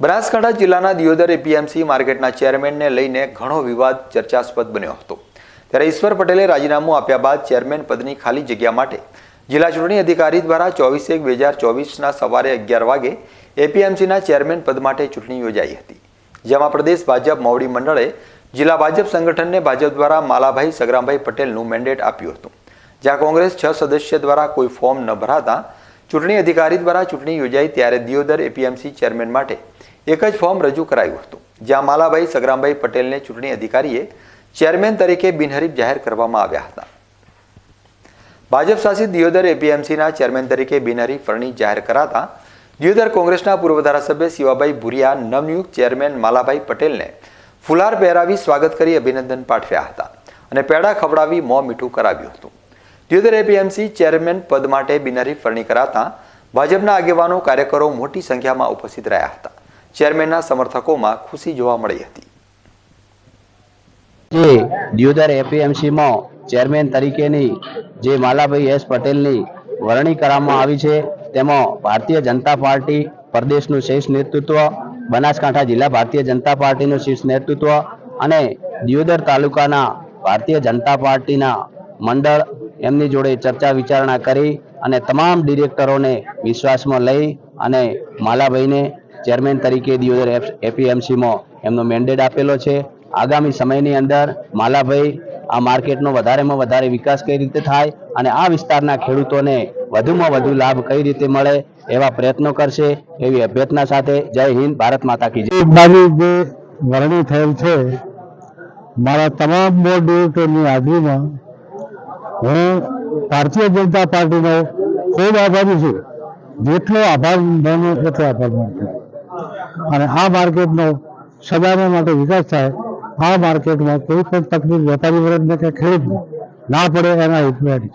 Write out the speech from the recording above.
બનાસકાંઠા જિલ્લાના દિયોદર એપીએમસી માર્કેટના ચેરમેનને લઈને ઘણો વિવાદ ચર્ચાસ્પદ બન્યો હતો. ત્યારે ઈશ્વર પટેલે રાજીનામું આપ્યા બાદ ચેરમેન પદની ખાલી જગ્યા માટે જિલ્લા ચૂંટણી અધિકારી દ્વારા ચોવીસ એક બે હજાર ચોવીસના સવારે અગિયાર વાગે એપીએમસીના ચેરમેન પદ માટે ચૂંટણી યોજાઈ હતી. જેમાં પ્રદેશ ભાજપ મોવડી મંડળે જિલ્લા ભાજપ સંગઠનને ભાજપ દ્વારા માલાભાઈ સગરામભાઈ પટેલનું મેન્ડેટ આપ્યું હતું. જ્યાં કોંગ્રેસ છ સદસ્ય દ્વારા કોઈ ફોર્મ ન ભરાતા ચૂંટણી અધિકારી દ્વારા ચૂંટણી યોજાઈ ત્યારે દિયોદર એપીએમસી ચેરમેન માટે એક જ ફોર્મ રજૂ કરાયું હતું, જ્યાં માલાભાઈ સગરામભાઈ પટેલને ચૂંટણી અધિકારીએ ચેરમેન તરીકે બિનહરીફ જાહેર કરવામાં આવ્યા હતા. ભાજપ શાસિત દિયોદર એપીએમસીના ચેરમેન તરીકે બિનહરીફ ફરણી જાહેર કરાતા દિયોદર કોંગ્રેસના પૂર્વ ધારાસભ્ય શિવાભાઈ ભુરિયા નવનિયુક્ત ચેરમેન માલાભાઈ પટેલને ફુલાર પહેરાવી સ્વાગત કરી અભિનંદન પાઠવ્યા હતા અને પેડા ખવડાવી મોં મીઠું કરાવ્યું હતું. દિયોદર એપીએમસી ચેરમેન પદ માટે બિનહરીફ ફરણી કરાતા ભાજપના આગેવાનો કાર્યકરો મોટી સંખ્યામાં ઉપસ્થિત રહ્યા હતા. ચેરમેનના સમર્થકોમાં ખુશી જોવા મળી હતી. જે દિયોદર એપીએમસીમાં ચેરમેન તરીકેની જે માલાભાઈ એસ પટેલની વરણી કરવામાં આવી છે, તેમાં ભારતીય જનતા પાર્ટી પ્રદેશનું શીર્ષ નેતૃત્વ, બનાસકાંઠા જિલ્લા ભારતીય જનતા પાર્ટીનું શીર્ષ નેતૃત્વ અને દિયોદર તાલુકાના ભારતીય જનતા પાર્ટીના મંડળ એમની જોડે ચર્ચા વિચારણા કરી અને તમામ ડિરેક્ટરોને વિશ્વાસમાં લઈ અને માલાભાઈને ચેરમેન તરીકે દિયોદર એપીએમસીમાં એમનો મેન્ડેટ આપેલો છે. આગામી સમયની અંદર માલાભાઈ આ માર્કેટનો વધારેમાં વધારે વિકાસ કઈ રીતે થાય અને આ વિસ્તારના ખેડૂતોને વધુમાં વધુ લાભ કઈ રીતે મળે એવા પ્રયત્નો કરશે એવી અભ્યર્થના સાથે જય હિન્દ, ભારત માતા કી જે વરણી થયેલ છે, મારા તમામ બોર્ડ ડિરેક્ટરની હાજરીમાં હું ભારતીય જનતા પાર્ટીનો ખૂબ આભારી છું. જેટલો આભાર માનો એટલો આભાર માનું અને આ માર્કેટનો સદાને માટે વિકાસ થાય, આ માર્કેટમાં કોઈ પણ તકલીફ વેપારી વર્ગને કે ખેડૂતને ના પડે એના હિતમાં છે